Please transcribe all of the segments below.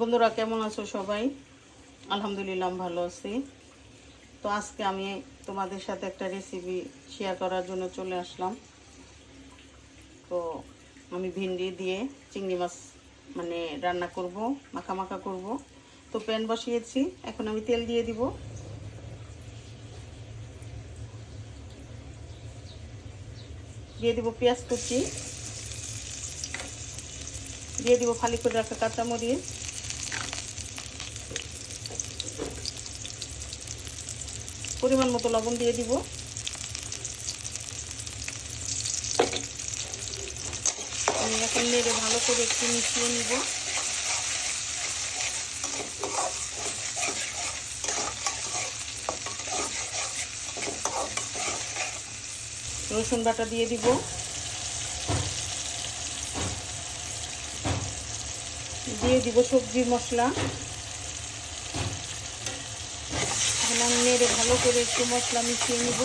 বন্ধুরা, কেমন আছো সবাই? আলহামদুলিল্লাহ ভালো আছি। তো আজকে আমি তোমাদের সাথে একটা রেসিপি শেয়ার করার জন্য চলে আসলাম। তো আমি ভিন্ডি দিয়ে চিংড়ি মাছ মানে রান্না করব মাখা মাখা করব। তো প্যান বসিয়েছি, এখন আমি তেল দিয়ে দিব। দিয়ে দিব পেঁয়াজ কুচি। দিয়ে দিব ফালি করে রাখা কাঁচামরিচ। পরিমাণ মতো লবণ দিয়ে দিব। আমি এখন নেড়ে ভালো করে একটু মিশিয়ে নিব। রসুন বাটা দিয়ে দিব। দিয়ে দিব সবজি মশলা। এখন আমি ভালো করে একটু মশলা মিশিয়ে নিব।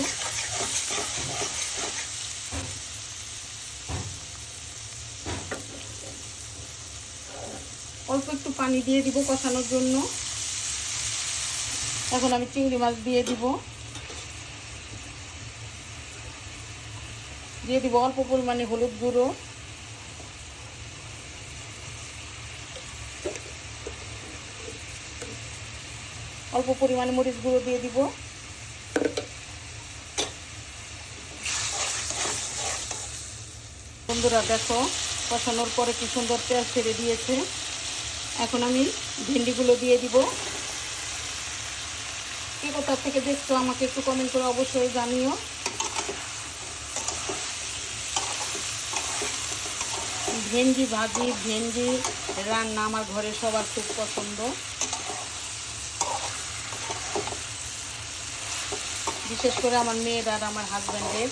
অল্প একটু পানি দিয়ে দিব কষানোর জন্য। এখন আমি চিংড়ি মাছ দিয়ে দিব। দিয়ে দিব অল্প পরিমাণে হলুদ গুঁড়ো। অল্প পরিমাণে মরিচ গুঁড়ো দিয়ে দিব। বন্ধুরা দেখো, কষানোর পরে কি সুন্দর তেল ছেড়ে দিয়েছে। এখন আমি ভেন্ডিগুলো দিয়ে দিব। কে কোথা থেকে দেখছ আমাকে একটু কমেন্ট করে অবশ্যই জানিও। ভেন্ডি ভাজি, ভেন্ডি রান্না আমার ঘরে সবার খুব পছন্দ। বিশেষ করে আমার মেয়ের আর আমার হাজব্যান্ডের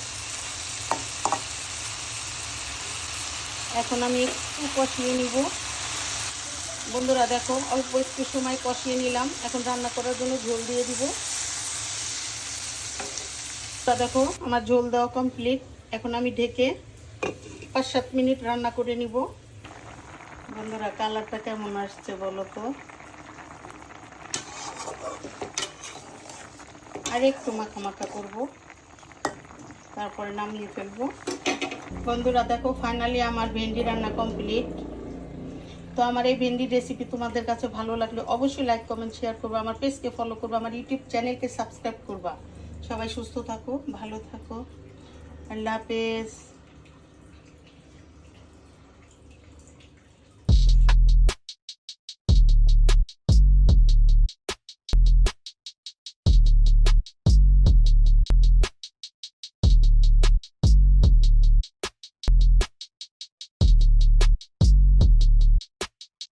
এখন আমি একটু কষিয়ে নিব। বন্ধুরা দেখো, অল্প একটু সময় কষিয়ে নিলাম। এখন রান্না করার জন্য ঝোল দিয়ে দিব। তা দেখো, আমার ঝোল দেওয়া কমপ্লিট এখন আমি ঢেকে পাঁচ সাত মিনিট রান্না করে নিব। বন্ধুরা কালারটা কেমন আসছে বলো তো? আর একটু মাখা মাখা করব। তারপরে নামিয়ে ফেলব। বন্ধুরা, দেখো ফাইনালি আমার ভেন্ডি রান্না কমপ্লিট তো আমার এই ভেন্ডি রেসিপি তোমাদের কাছে ভালো লাগলে অবশ্যই লাইক কমেন্ট শেয়ার করব, আমার পেজকে ফলো করব, আমার ইউটিউব চ্যানেলকে সাবস্ক্রাইব করবা। সবাই সুস্থ থাকো, ভালো থাকো। আল্লাহ হাফেজ।